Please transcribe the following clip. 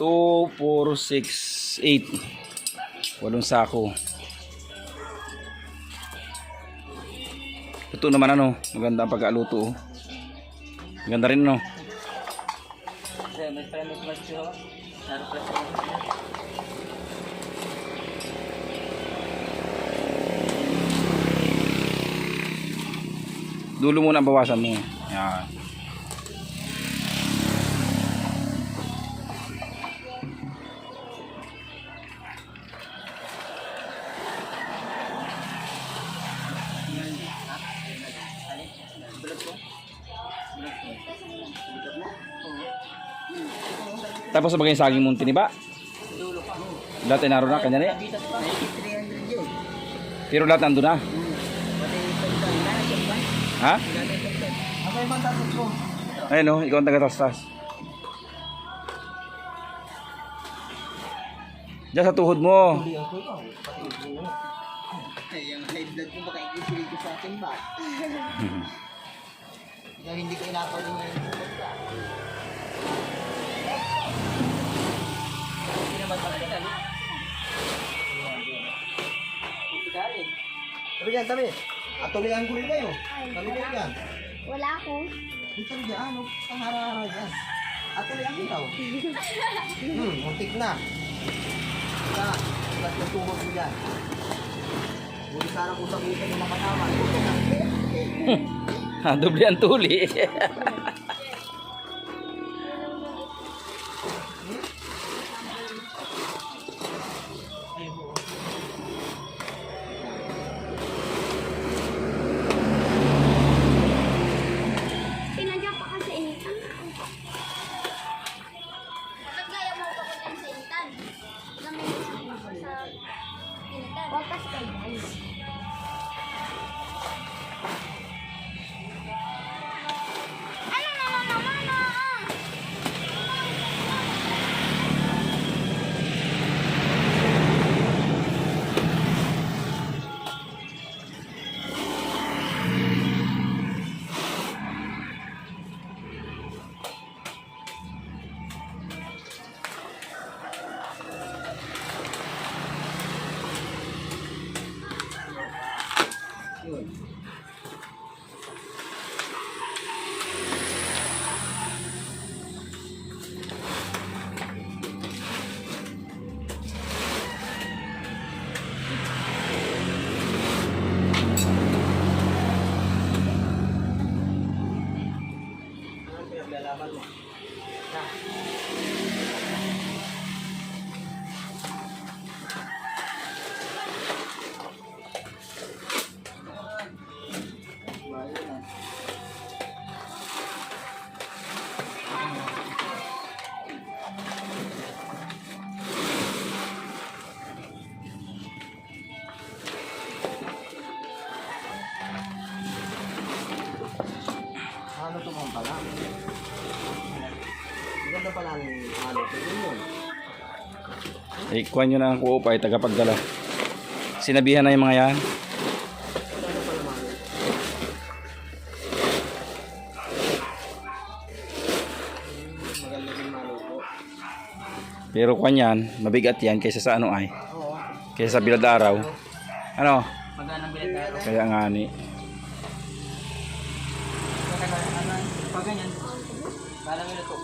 2, 4, 6, 8. Walong sako. Ito naman ano, maganda ang pagkaluto. oh. Maganda rin no. Dulo muna ang bawasan mo. Yan. Tapos yung saging mong tiniba. Dulo pa. Lahat ay naroon na, kanya na yan. Dito pa. 300 yun. Pero lahat nandun na. Ha? Ayun o, ikaw ang taga-tastas. Diyan sa tuhod mo. Ay, yung high blood ko baka ikisilig ko sa akin ba? Hindi ko inapal yung Tabi yan, tabi. At tuloyan ko rin kayo. Tabi kayo yan. Wala ako. Dito rin yan, ano? Pangara-hara yan. At tuloyan ko daw. Hmm, muntik na. Sa, ba't yung tuhod mo dyan? Buli sana kung sabihin mo makasama. Ha, doble ang tuli. guys. look. Maganda pala ng ano yun. Eh, kuha nyo na ang kuupay, tagapagdala. Sinabihan na yung mga yan. Pero kuha yan, mabigat yan kaysa sa ano ay. Oo. Kaysa sa bilad araw. Ano? Maganda ang bilet tayo. Kaya nga ni. Pag ganyan, parang ito.